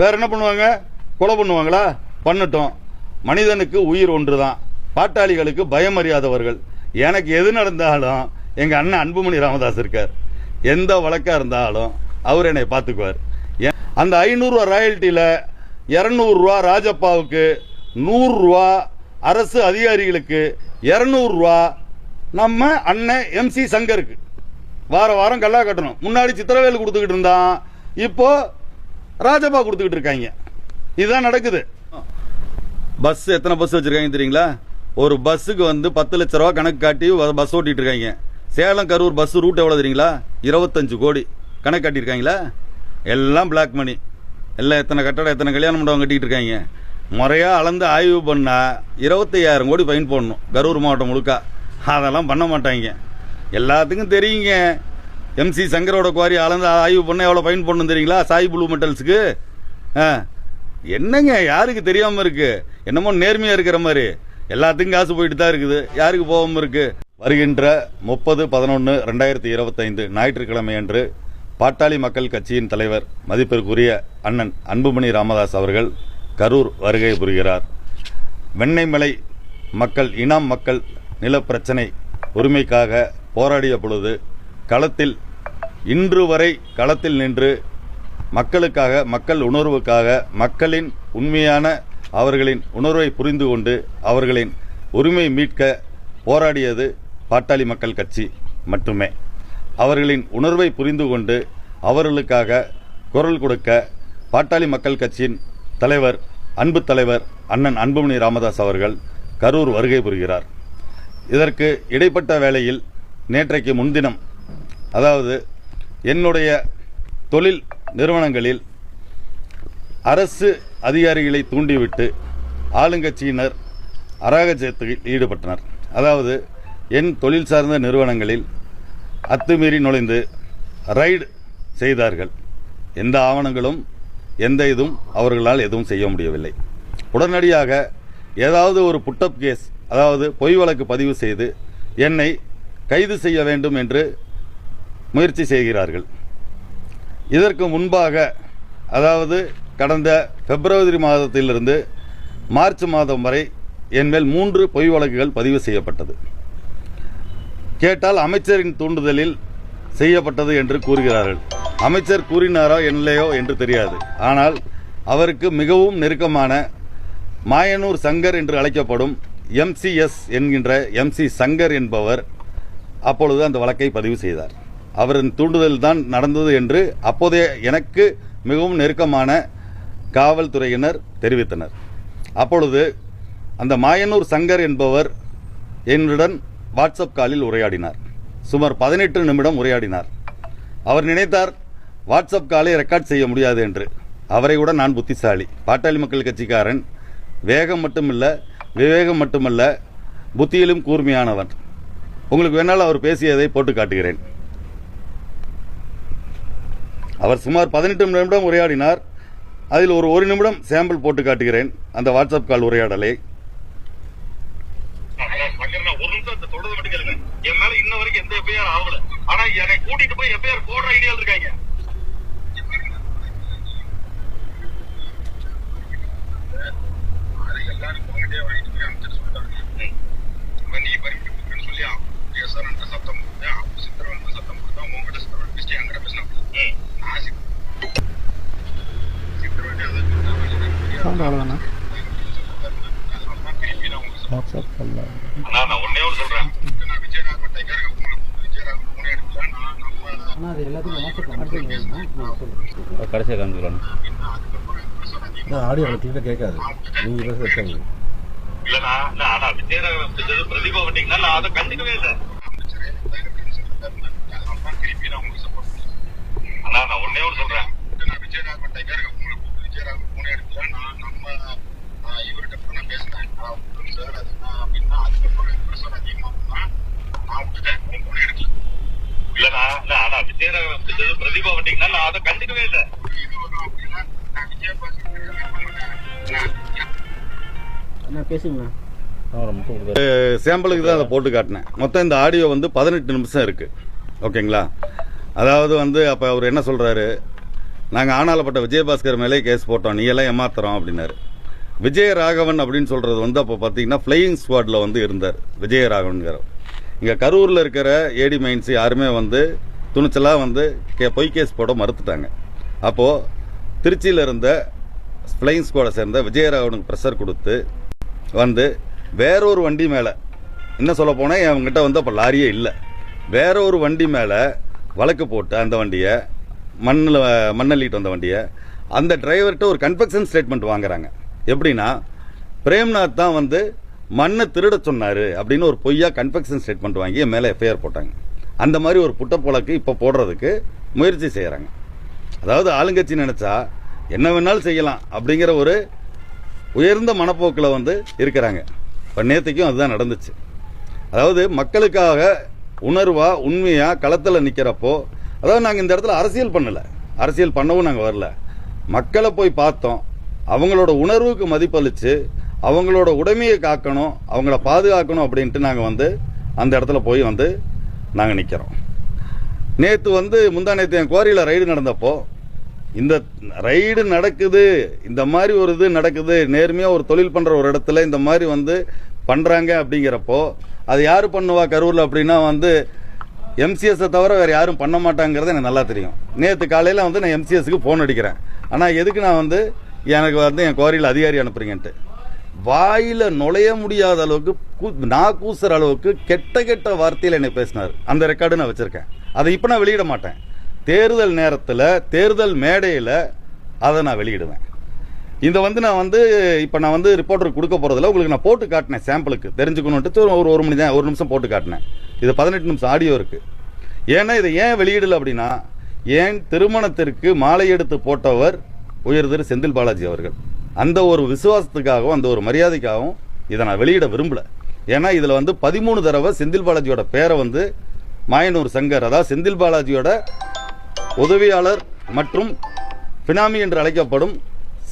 வேற என்ன பண்ணுவாங்க? கொலை பண்ணுவாங்களா? பண்ணட்டும். மனிதனுக்கு உயிர் ஒன்றுதான். பாட்டாளிகளுக்கு பயம் அறியாதவர்கள் எனக்கு எது நடந்தாலும் எங்க அண்ணன் அன்புமணி ராமதாஸ் இருக்கார். எந்த வழக்கா இருந்தாலும் அவர் என்னை பார்த்துக்குவார். ஏன் அந்த ஐநூறுரூவா ராயல்ட்டியில் இரநூறுவா ராஜப்பாவுக்கு நூறுரூவா அரசு அதிகாரிகளுக்கு இரநூறுவா நம்ம அண்ணன் எம்சி சங்கருக்கு. வார வாரம் கல்லா கட்டணும். முன்னாடி சித்திரவேல் கொடுத்துக்கிட்டு இருந்தான். இப்போ ராஜப்பா கொடுத்துக்கிட்டு இருக்காங்க. இதுதான் நடக்குது. பஸ் எத்தனை பஸ் வச்சுருக்காங்க தெரியுங்களா? ஒரு பஸ்ஸுக்கு வந்து பத்து லட்ச ரூபா கணக்கு காட்டி பஸ் ஓட்டிகிட்டு இருக்காங்க. சேலம் கரூர் பஸ் ரூட் எவ்வளோ தெரியுங்களா? இருபத்தஞ்சு கோடி கணக்கு காட்டியிருக்காங்களா? எல்லாம் பிளாக் மணி எல்லாம் எத்தனை கட்டடம் எத்தனை கல்யாணம் மண்டபம் கட்டிக்கிட்டு இருக்காங்க. முறையாக அளந்து ஆய்வு பண்ணால் இருபத்தையாயிரம் கோடி ஃபைன் போடணும். கரூர் மாவட்டம் முழுக்க. அதெல்லாம் பண்ண மாட்டாங்க. எல்லாத்துக்கும் தெரியுங்க. எம்சி சங்கரோட குவாரி அளந்து ஆய்வு பண்ண எவ்வளோ ஃபைன் போடணும் தெரியுங்களா? சாய் ப்ளூ மெட்டல்ஸுக்கு? ஆ. என்னங்க யாருக்கு தெரியாமல் இருக்கு? என்னமோ நேர்மையாக இருக்கிற மாதிரி. எல்லாத்துக்கும் காசு போயிட்டு தான் இருக்குது. யாருக்கு போகாமல் இருக்கு? வருகின்ற முப்பது பதினொன்று ரெண்டாயிரத்தி இருபத்தைந்து ஞாயிற்றுக்கிழமை அன்று பாட்டாளி மக்கள் கட்சியின் தலைவர் மதிப்பிற்குரிய அண்ணன் அன்புமணி ராமதாஸ் அவர்கள் கரூர் வருகை புரிகிறார். வெண்ணெய்மலை மக்கள் இனாம் மக்கள் நிலப்பிரச்சனை உரிமைக்காக போராடிய பொழுது களத்தில் இன்று வரை களத்தில் நின்று மக்களுக்காக மக்கள் உணர்வுக்காக மக்களின் உண்மையான அவர்களின் உணர்வை புரிந்து கொண்டு அவர்களின் உரிமை மீட்க போராடியது பாட்டாளி மக்கள் கட்சி மட்டுமே. அவர்களின் உணர்வை புரிந்து கொண்டு அவர்களுக்காக குரல் கொடுக்க பாட்டாளி மக்கள் கட்சியின் தலைவர் அன்பு தலைவர் அண்ணன் அன்புமணி ராமதாஸ் அவர்கள் கரூர் வருகை புரிகிறார். இதற்கு இடைப்பட்ட வேளையில் நேற்றைக்கு முன்தினம் அதாவது என்னுடைய தொழில் நிறுவனங்களில் அரசு அதிகாரிகளை தூண்டிவிட்டு ஆளுங்கட்சியினர் அராகஜத்தில் ஈடுபட்டனர். அதாவது என் தொழில் சார்ந்த நிறுவனங்களில் அத்துமீறி நுழைந்து ரைடு செய்தார்கள். எந்த ஆவணங்களும் எந்த இதுவும் அவர்களால் எதுவும் செய்ய முடியவில்லை. உடனடியாக ஏதாவது ஒரு புட்டப் கேஸ் அதாவது பொய் வழக்கு பதிவு செய்து என்னை கைது செய்ய வேண்டும் என்று முயற்சி செய்கிறார்கள். இதற்கு முன்பாக அதாவது கடந்த பிப்ரவரி மாதத்திலிருந்து மார்ச் மாதம் வரை என் மேல் மூன்று பொய் வழக்குகள் பதிவு செய்யப்பட்டது. கேட்டால் அமைச்சரின் தூண்டுதலில் செய்யப்பட்டது என்று கூறுகிறார்கள். அமைச்சர் கூறினாரோ இல்லையோ என்று தெரியாது. ஆனால் அவருக்கு மிகவும் நெருக்கமான மாயனூர் சங்கர் என்று அழைக்கப்படும் எம்சிஎஸ் என்கின்ற எம்சி சங்கர் என்பவர் அப்பொழுது அந்த வழக்கை பதிவு செய்தார். அவரின் தூண்டுதல் தான் நடந்தது என்று அப்போதைய எனக்கு மிகவும் நெருக்கமான காவல்துறையினர் தெரிவித்தனர். அப்பொழுது அந்த மாயனூர் சங்கர் என்பவர் என்னுடன் வாட்ஸ்அப் காலில் உரையாடினார். சுமார் பதினெட்டு நிமிடம் உரையாடினார். அவர் நினைத்தார் வாட்ஸ்அப் காலை ரெக்கார்ட் செய்ய முடியாது என்று. அவரை விட நான் புத்திசாலி. பாட்டாளி மக்கள் கட்சிக்காரன். வேகம் மட்டுமல்ல விவேகம் மட்டுமல்ல புத்தியிலும் கூர்மையானவன். உங்களுக்கு வேணாலும் அவர் பேசியதை போட்டு காட்டுகிறேன். அவர் சுமார் பதினெட்டு நிமிடம் உரையாடினார் அதில் ஒரு ஒரு நிமிடம் சாம்பிள் போட்டு காட்டுகிறேன் அந்த வாட்ஸ்அப் கால் உரையாடலை சங்கரனா, ஒரு நிமிஷம் இந்த தொடர்ந்து மட்டும் கேளுங்க. என் மேல இன்ன வரைக்கும் எந்த FIR ஆகல. ஆனா என்னை கூட்டிட்டு போய் FIR போடுற ஐடியால இருக்காங்க. சத்தம் போட்டு, உங்ககிட்ட பேசினா. சவுண்ட் அவ்வளோதாண்ணா. வாட்ஸ்அப் நான் ஆனால் அது எல்லாத்தையும் வாட்ஸ்அப் சொல்லுங்கள் கடைசியாக காமிக்கிறோம் ஆடியோ கிட்ட கேட்காது. நீங்க பேச வச்சாங்க இல்லண்ணா, இல்ல, ஆனா விஜயநாத் செஞ்சது பிரதீபா வந்தீங்கன்னா நான் அதை கண்டுக்கவே இல்லை. அதனாலதான் திருப்பி நான் உங்களுக்கு support பண்றேன். அண்ணா, நான் ஒண்ணே ஒண்ணு சொல்றேன். நான் டைகர். நான் நம்ம இவர்கிட்ட பேசினேன். சார். அது அப்படின்னா அதுக்கப்புறம் விட்டுட்டேன். உங்க எடுக்கல. இல்ல, ஆனா பிரதீபா வந்தீங்கன்னா நான் அதை கண்டுக்கவே இல்லை. இது வரும் அப்படின்னா, நான் விஜய் பாசி- அண்ணா பேசுங்கண்ணா சாம்பிளுக்கு தான் அதை போட்டு காட்டினேன் மொத்தம் இந்த ஆடியோ வந்து பதினெட்டு நிமிஷம் இருக்கு ஓகேங்களா அதாவது வந்து அப்போ அவர் என்ன சொல்கிறாரு நாங்கள் ஆனாலப்பட்ட விஜயபாஸ்கர் மேலே கேஸ் போட்டோம் நீ எல்லாம் ஏமாத்துறோம் அப்படின்னாரு. விஜயராகவன் அப்படின்னு சொல்கிறது வந்து அப்போ பார்த்தீங்கன்னா ஃப்ளையிங் ஸ்குவாடில் வந்து இருந்தார் விஜயராகவன்கிற. இங்கே கரூரில் இருக்கிற ஏடி மைன்ஸ் யாருமே வந்து துணிச்சலாக வந்து கே பொய் கேஸ் போட மறுத்துட்டாங்க. அப்போது திருச்சியில் இருந்த ஃப்ளையிங் ஸ்குவாடை சேர்ந்த விஜயராகவனுக்கு ப்ரெஷர் கொடுத்து வந்து வேறொரு வண்டி மேலே என்ன சொல்ல போனால் அவங்ககிட்ட வந்து அப்போ லாரியே இல்லை. வேற ஒரு வண்டி மேலே வழக்கு போட்டு அந்த வண்டியை மண்ணில் மண்ணள்ளிட்டு வந்த வண்டியை அந்த டிரைவர்கிட்ட ஒரு கன்ஃபெக்ஷன் ஸ்டேட்மெண்ட் வாங்குறாங்க. எப்படின்னா பிரேம்நாத் தான் வந்து மண்ணை திருட சொன்னார் அப்படின்னு ஒரு பொய்யா கன்ஃபெக்ஷன் ஸ்டேட்மெண்ட் வாங்கி என் மேலே எஃப்ஐஆர் போட்டாங்க. அந்த மாதிரி ஒரு புட்டப்போலக்கு இப்போ போடுறதுக்கு முயற்சி செய்கிறாங்க அதாவது ஆளுங்கட்சி நினச்சா என்ன வேணாலும் செய்யலாம் அப்படிங்கிற ஒரு உயர்ந்த மனப்போக்கில் வந்து இருக்கிறாங்க. இப்போ நேற்றுக்கும் அதுதான் நடந்துச்சு. அதாவது மக்களுக்காக உணர்வா உண்மையா களத்தில் நிற்கிறப்போ அதாவது நாங்கள் இந்த இடத்துல அரசியல் பண்ணல. அரசியல் பண்ணவும் நாங்கள் வரல. மக்களை போய் பார்த்தோம். அவங்களோட உணர்வுக்கு மதிப்பளித்து அவங்களோட உடைமையை காக்கணும் அவங்கள பாதுகாக்கணும் அப்படின்ட்டு நாங்கள் வந்து அந்த இடத்துல போய் வந்து நாங்கள் நிற்கிறோம் நேற்று வந்து முந்தா நேற்று என் குவாரியில் ரைடு நடந்தப்போ இந்த ரைடு நடக்குது இந்த மாதிரி ஒரு இது நடக்குது நேர்மையாக ஒரு தொழில் பண்ணுற ஒரு இடத்துல இந்த மாதிரி வந்து பண்ணுறாங்க அப்படிங்கிறப்போ அது யார் பண்ணுவா கரூரில் அப்படின்னா வந்து எம்சிஎஸ்ஸை தவிர வேறு யாரும் பண்ண மாட்டாங்கிறது எனக்கு நல்லா தெரியும். நேற்று காலையில் வந்து நான் எம்சிஎஸ்க்கு ஃபோன் அடிக்கிறேன். ஆனால் எதுக்கு நான் வந்து எனக்கு வந்து என் கோரியில் அதிகாரி அனுப்புறீங்கன்ட்டு. வாயில் நுழைய முடியாத அளவுக்கு கூ- நான் கூசுற அளவுக்கு கெட்ட கெட்ட வார்த்தையில் என்னை பேசினார். அந்த ரெக்கார்டு நான் வச்சுருக்கேன். அதை இப்போ நான் வெளியிட மாட்டேன். தேர்தல் நேரத்தில் தேர்தல் மேடையில் அதை நான் வெளியிடுவேன். இந்த வந்து நான் வந்து இப்போ நான் வந்து ரிப்போர்ட்டருக்கு கொடுக்க போகிறதில்ல உங்களுக்கு நான் போட்டு காட்டினேன் சாம்பிளுக்கு தெரிஞ்சுக்கணுன்ட்டு ஒரு ஒரு மணி தான் ஒரு நிமிஷம் போட்டு காட்டினேன். இது பதினெட்டு நிமிஷம் ஆடியோ இருக்குது ஏன்னா இதை ஏன் வெளியிடலை அப்படின்னா ஏன் திருமணத்திற்கு மாலை எடுத்து போட்டவர் உயர் திரு செந்தில் பாலாஜி அவர்கள். அந்த ஒரு விசுவாசத்துக்காகவும் அந்த ஒரு மரியாதைக்காகவும் இதை நான் வெளியிட விரும்பலை. ஏன்னா இதில் வந்து பதிமூணு தடவை செந்தில் பாலாஜியோட பேரை வந்து மாயனூர் சங்கர் அதாவது செந்தில் பாலாஜியோட உதவியாளர் மற்றும் பினாமி என்று அழைக்கப்படும்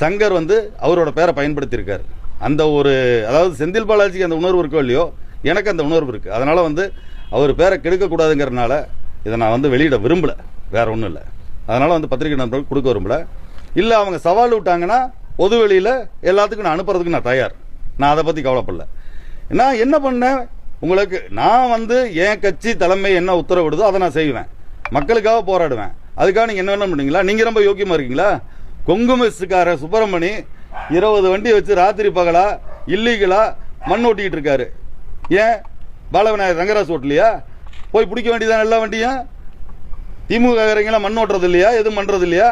சங்கர் வந்து அவரோட பேரை பயன்படுத்தியிருக்கார். அந்த ஒரு அதாவது செந்தில் பாலாஜிக்கு அந்த உணர்வு இருக்கோ இல்லையோ எனக்கு அந்த உணர்வு இருக்குது அதனால் வந்து அவர் பேரை கெடுக்கக்கூடாதுங்கிறனால இதை நான் வந்து வெளியிட விரும்பலை. வேற ஒன்றும் இல்லை. அதனால் வந்து பத்திரிகை நண்பர்கள் கொடுக்க விரும்பல. இல்லை அவங்க சவால் விட்டாங்கன்னா பொது வெளியில் எல்லாத்துக்கும் நான் அனுப்புறதுக்கு நான் தயார். நான் அதை பற்றி கவலைப்படல. நான் என்ன பண்ணேன்? உங்களுக்கு நான் வந்து என் கட்சி தலைமை என்ன உத்தரவிடுதோ அதை நான் செய்வேன். மக்களுக்காக போராடுவேன். அதுக்காக நீங்கள் என்ன வேணும் பண்ணீங்களா நீங்கள் ரொம்ப யோக்கியமாக இருக்கீங்களா? கொங்கு மெஸ்ஸுக்கார சுப்பிரமணி இருபது வண்டி வச்சு ராத்திரி பகலா இல்லீகலா மண் ஓட்டிக்கிட்டு இருக்காரு. ஏன்? பாலவிநாயகர் ரங்கராஜ் ஓட்டலையா? போய் பிடிக்க வேண்டியதான் எல்லா வண்டியும்? திமுக காரங்களாம் மண் ஓட்டுறது இல்லையா எதுவும் பண்றது இல்லையா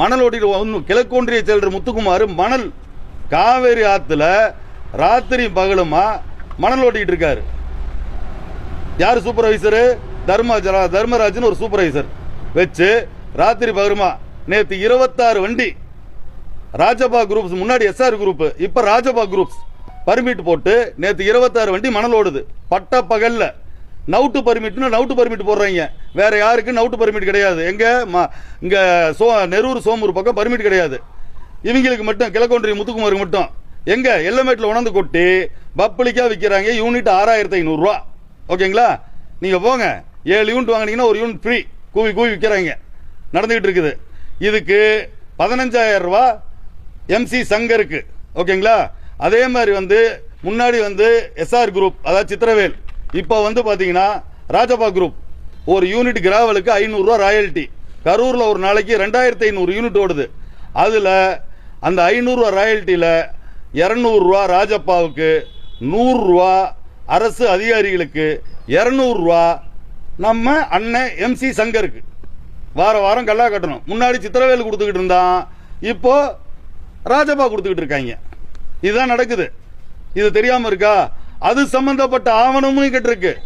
மணல் ஓட்டிட்டு கிழக்கு ஒன்றிய செயலர் முத்துக்குமார் மணல் காவேரி ஆத்துல ராத்திரி பகலுமா மணல் ஓட்டிக்கிட்டு இருக்காரு. யார் சூப்பர்வைசரு தர்மராஜ் தர்மராஜன் ஒரு சூப்பர்வைசர் வச்சு ராத்திரி பகலுமா நேற்று இருபத்தாறு வண்டி ராஜபா குரூப்ஸ் முன்னாடி எஸ்ஆர் குரூப் இப்ப ராஜபா குரூப்ஸ் பர்மிட் போட்டு நேற்று இருபத்தாறு வண்டி மணல் ஓடுது. பட்ட பகல்ல. நவுட்டு பர்மிட்னு நவுட்டு பர்மிட் போடுறீங்க. வேற யாருக்கு நவுட்டு பர்மிட் கிடையாது. எங்க ம- இங்க சோ நெரூர் சோமூர் பக்கம் பர்மிட் கிடையாது. இவங்களுக்கு மட்டும் கிழக்கொன்றிய முத்துக்குமாருக்கு மட்டும். எங்க? எல்லமேட்டில் உணர்ந்து கொட்டி பப்ளிக்காக விற்கிறாங்க யூனிட் ஆறாயிரத்தி ஐநூறுரூவா ஓகேங்களா? நீங்கள் போங்க. ஏழு யூனிட் வாங்கினீங்கன்னா ஒரு யூனிட் ஃப்ரீ கூவி கூவி விற்கிறாங்க நடந்துகிட்டு இருக்குது. இதுக்கு பதினஞ்சாயிரம் ரூபா எம்சி சங்கருக்கு. ஓகேங்களா? அதே மாதிரி வந்து முன்னாடி வந்து எஸ்ஆர் குரூப் அதாவது சித்திரவேல். இப்போ வந்து பார்த்தீங்கன்னா ராஜபா குரூப் ஒரு யூனிட் கிராவலுக்கு ஐநூறுரூவா ராயல்ட்டி கரூரில் ஒரு நாளைக்கு ரெண்டாயிரத்தி ஐநூறு யூனிட் ஓடுது. அதில் அந்த ஐநூறுரூவா ராயல்ட்டியில் இரநூறுவா ராஜப்பாவுக்கு நூறுரூவா அரசு அதிகாரிகளுக்கு இரநூறுவா நம்ம அண்ணன் எம்சி சங்கருக்கு. வார வாரம் கல்லா கட்டணும். முன்னாடி சித்திரவேல் கொடுத்துக்கிட்டு இருந்தான் இப்போ ராஜபா கொடுத்துக்கிட்டு இருக்காங்க. இதுதான் நடக்குது. இது தெரியாம இருக்கா? அது சம்பந்தப்பட்ட ஆவணமும் கிட்ட இருக்கு.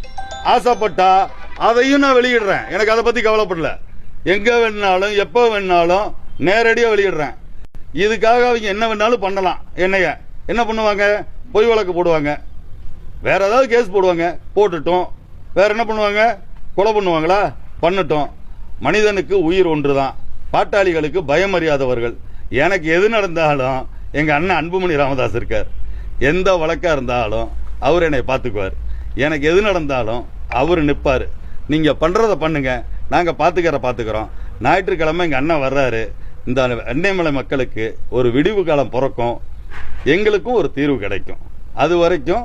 ஆசைப்பட்டா அதையும் நான் வெளியிடுறேன். எனக்கு அதை பத்தி கவலைப்படல. எங்க வேணாலும் எப்ப வேணாலும் நேரடியாக வெளியிடுறேன். இதுக்காக அவங்க என்ன வேணாலும் பண்ணலாம். என்னைய. என்ன பண்ணுவாங்க? பொய் வழக்கு போடுவாங்க. வேற ஏதாவது கேஸ் போடுவாங்க. போட்டுட்டோம். வேற என்ன பண்ணுவாங்க? கொலை பண்ணுவாங்களா? பண்ணட்டும். மனிதனுக்கு உயிர் ஒன்றுதான். பாட்டாளிகளுக்கு பயம் அறியாதவர்கள் எனக்கு எது நடந்தாலும் எங்க அண்ணன் அன்புமணி ராமதாஸ் இருக்கார். எந்த வழக்கா இருந்தாலும் அவர் என்னை பார்த்துக்குவார். எனக்கு எது நடந்தாலும் அவர் நிற்பார் நீங்க பண்ணுறத பண்ணுங்க. நாங்க பாத்துக்கிற பாத்துக்கிறோம். ஞாயிற்றுக்கிழமை எங்க அண்ணன் வர்றாரு. இந்த அன்னைமலை மக்களுக்கு ஒரு விடிவு காலம் பிறக்கும். எங்களுக்கும் ஒரு தீர்வு கிடைக்கும். அது வரைக்கும்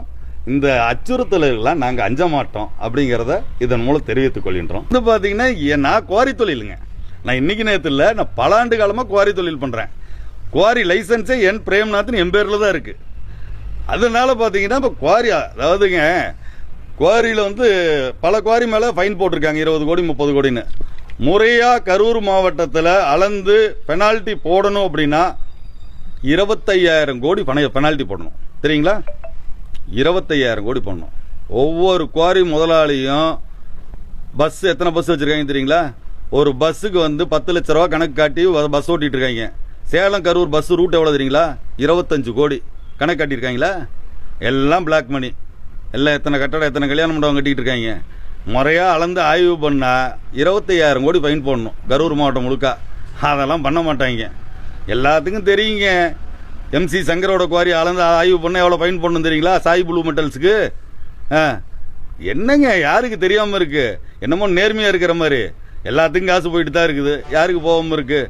இந்த அச்சுறுத்தல்கள்லாம் நாங்கள் அஞ்ச மாட்டோம் அப்படிங்கிறத இதன் மூலம் தெரிவித்துக் கொள்கின்றோம். இது பார்த்தீங்கன்னா நான் குவாரி தொழிலுங்க. நான் இன்னைக்கு நேரத்தில் இல்லை நான் பல ஆண்டு காலமாக குவாரி தொழில் பண்ணுறேன் குவாரி லைசன்ஸே என் பிரேம்நாத்னு என் பேரில் தான் இருக்குது அதனால பார்த்தீங்கன்னா இப்போ குவாரி அதாவதுங்க குவாரியில் வந்து பல குவாரி மேலே ஃபைன் போட்டிருக்காங்க இருபது கோடி முப்பது கோடின்னு. முறையாக கரூர் மாவட்டத்தில் அளந்து பெனால்ட்டி போடணும் அப்படின்னா இருபத்தையாயிரம் கோடி பண பெனால்ட்டி போடணும். சரிங்களா இருபத்தையாயிரம் கோடி பண்ணோம் ஒவ்வொரு குவாரி முதலாளியும் பஸ் எத்தனை பஸ் வச்சுருக்காங்க தெரியுங்களா? ஒரு பஸ்ஸுக்கு வந்து பத்து லட்ச ரூபா கணக்கு காட்டி பஸ் ஓட்டிகிட்டு இருக்காங்க சேலம் கரூர் பஸ் ரூட் எவ்வளோ தெரியுங்களா? இருபத்தஞ்சு கோடி கணக்கு காட்டியிருக்காங்களா? எல்லாம் பிளாக் மணி எல்லாம் எத்தனை கட்டடம் எத்தனை கல்யாணம் மண்டபம் கட்டிக்கிட்டு இருக்காங்க முறையாக அளந்து ஆய்வு பண்ணால் இருபத்தையாயிரம் கோடி ஃபைன் போடணும். கரூர் மாவட்டம் முழுக்க. அதெல்லாம் பண்ண மாட்டாங்க. எல்லாத்துக்கும் தெரியுங்க. எம்சி சங்கரோட குவாரி அளந்து ஆய்வு பண்ண எவ்வளோ ஃபைன் போடணும் தெரியுங்களா? சாய் ப்ளூ மெட்டல்ஸுக்கு ஆ. என்னங்க யாருக்கு தெரியாமல் இருக்குது என்னமோ நேர்மையாக இருக்கிற மாதிரி. எல்லாத்துக்கும் காசு போயிட்டு தான் இருக்குது. யாருக்கு போகாமல் இருக்குது